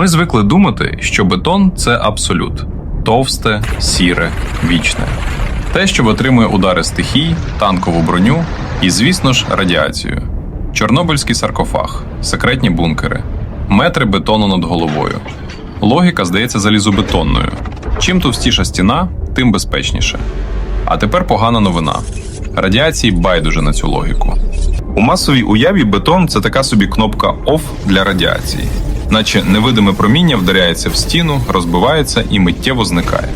Ми звикли думати, що бетон це абсолют товсте, сіре, вічне. Те, що витримує удари стихій, танкову броню і, звісно ж, радіацію. Чорнобильський саркофаг, секретні бункери, метри бетону над головою. Логіка здається залізобетонною. Чим товстіша стіна, тим безпечніше. А тепер погана новина. Радіації байдуже на цю логіку. У масовій уяві бетон це така собі кнопка OFF для радіації, наче невидиме проміння вдаряється в стіну, розбивається і миттєво зникає.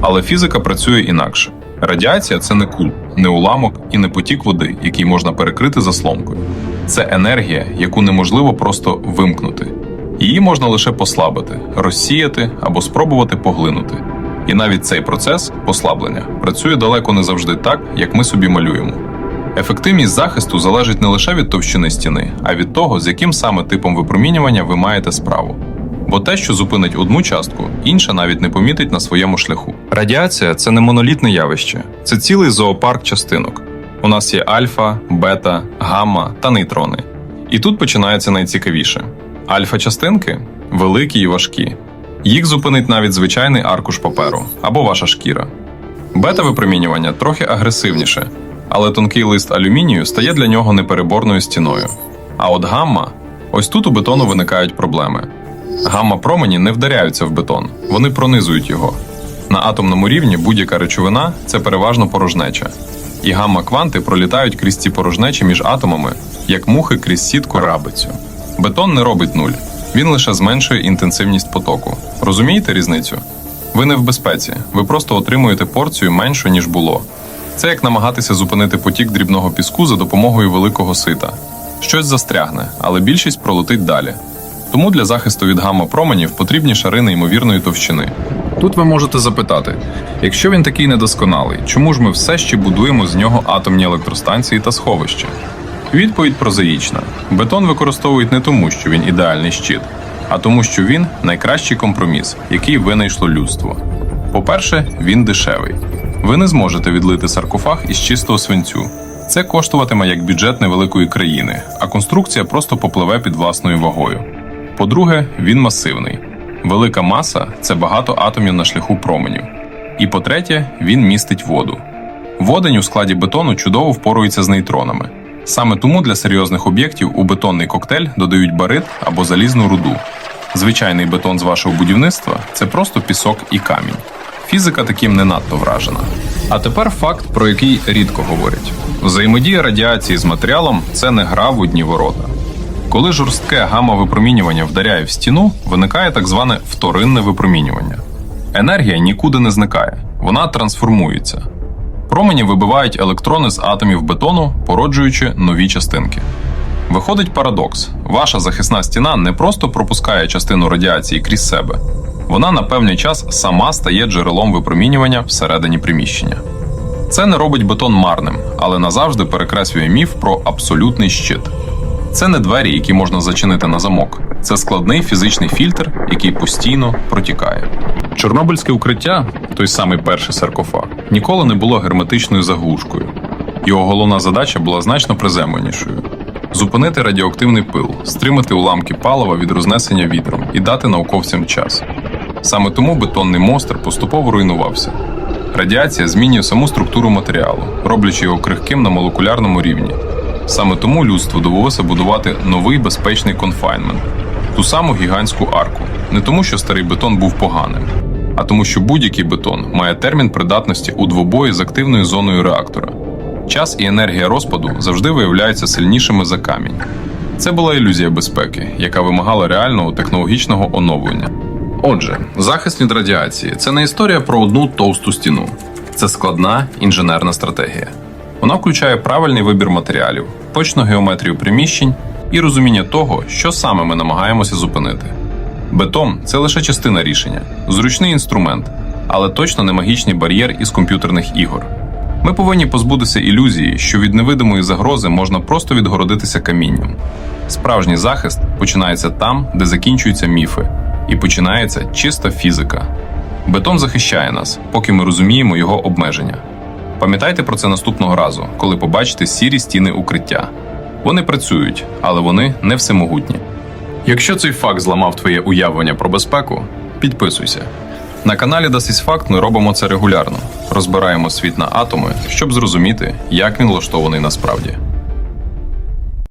Але фізика працює інакше. Радіація це не куль, не уламок і не потік води, який можна перекрити заслонкою. Це енергія, яку неможливо просто вимкнути. Її можна лише послабити, розсіяти або спробувати поглинути. І навіть цей процес послаблення працює далеко не завжди так, як ми собі малюємо. Ефективність захисту залежить не лише від товщини стіни, а від того, з яким саме типом випромінювання ви маєте справу. Бо те, що зупинить одну частку, інша навіть не помітить на своєму шляху. Радіація це не монолітне явище, це цілий зоопарк частинок. У нас є альфа, бета, гамма та нейтрони. І тут починається найцікавіше: альфа-частинки великі і важкі. Їх зупинить навіть звичайний аркуш паперу або ваша шкіра. Бета-випромінювання трохи агресивніше, але тонкий лист алюмінію стає для нього непереборною стіною. А от гамма ось тут у бетону виникають проблеми. Гамма-промені не вдаряються в бетон, вони пронизують його. На атомному рівні будь-яка речовина це переважно порожнеча. І гамма-кванти пролітають крізь ці порожнечі між атомами, як мухи крізь сітку рабицю. Бетон не робить нуль, він лише зменшує інтенсивність потоку. Розумієте різницю? Ви не в безпеці, ви просто отримуєте порцію меншу, ніж було. Це як намагатися зупинити потік дрібного піску за допомогою великого сита. Щось застрягне, але більшість пролетить далі. Тому для захисту від гамма-променів потрібні шари неймовірної товщини. Тут ви можете запитати: якщо він такий недосконалий, чому ж ми все ще будуємо з нього атомні електростанції та сховища? Відповідь прозаїчна: бетон використовують не тому, що він ідеальний щит, а тому, що він найкращий компроміс, який винайшло людство. По-перше, він дешевий. Ви не зможете відлити саркофаг із чистого свинцю. Це коштуватиме як бюджет невеликої країни, а конструкція просто попливе під власною вагою. По-друге, він масивний. Велика маса це багато атомів на шляху променів. І по-третє, він містить воду. Водень у складі бетону чудово впорується з нейтронами. Саме тому для серйозних об'єктів у бетонний коктейль додають барит або залізну руду. Звичайний бетон з вашого будівництва це просто пісок і камінь. Фізика таким не надто вражена. А тепер факт, про який рідко говорять: взаємодія радіації з матеріалом це не гра в одні ворота. Коли жорстке гамма-випромінювання вдаряє в стіну, виникає так зване вторинне випромінювання. Енергія нікуди не зникає, вона трансформується. Промені вибивають електрони з атомів бетону, породжуючи нові частинки. Виходить парадокс: ваша захисна стіна не просто пропускає частину радіації крізь себе, вона на певний час сама стає джерелом випромінювання всередині приміщення. Це не робить бетон марним, але назавжди перекреслює міф про абсолютний щит. Це не двері, які можна зачинити на замок. Це складний фізичний фільтр, який постійно протікає. Чорнобильське укриття, той самий перший саркофаг, ніколи не було герметичною заглушкою. Його головна задача була значно приземленішою: зупинити радіоактивний пил, стримати уламки палива від рознесення вітром і дати науковцям час. Саме тому бетонний монстр поступово руйнувався. Радіація змінює саму структуру матеріалу, роблячи його крихким на молекулярному рівні. Саме тому людству довелося будувати новий безпечний конфайнмент, ту саму гігантську арку, не тому, що старий бетон був поганим, а тому, що будь-який бетон має термін придатності у двобої з активною зоною реактора. Час і енергія розпаду завжди виявляються сильнішими за камінь. Це була ілюзія безпеки, яка вимагала реального технологічного оновлення. Отже, захист від радіації це не історія про одну товсту стіну, це складна інженерна стратегія. Вона включає правильний вибір матеріалів, точну геометрію приміщень і розуміння того, що саме ми намагаємося зупинити. Бетон це лише частина рішення, зручний інструмент, але точно не магічний бар'єр із комп'ютерних ігор. Ми повинні позбутися ілюзії, що від невидимої загрози можна просто відгородитися камінням. Справжній захист починається там, де закінчуються міфи, і починається чиста фізика. Бетон захищає нас, поки ми розуміємо його обмеження. Пам'ятайте про це наступного разу, коли побачите сірі стіни укриття. Вони працюють, але вони не всемогутні. Якщо цей факт зламав твоє уявлення про безпеку, підписуйся. На каналі Дасісфакт ми робимо це регулярно. Розбираємо світ на атоми, щоб зрозуміти, як він влаштований насправді.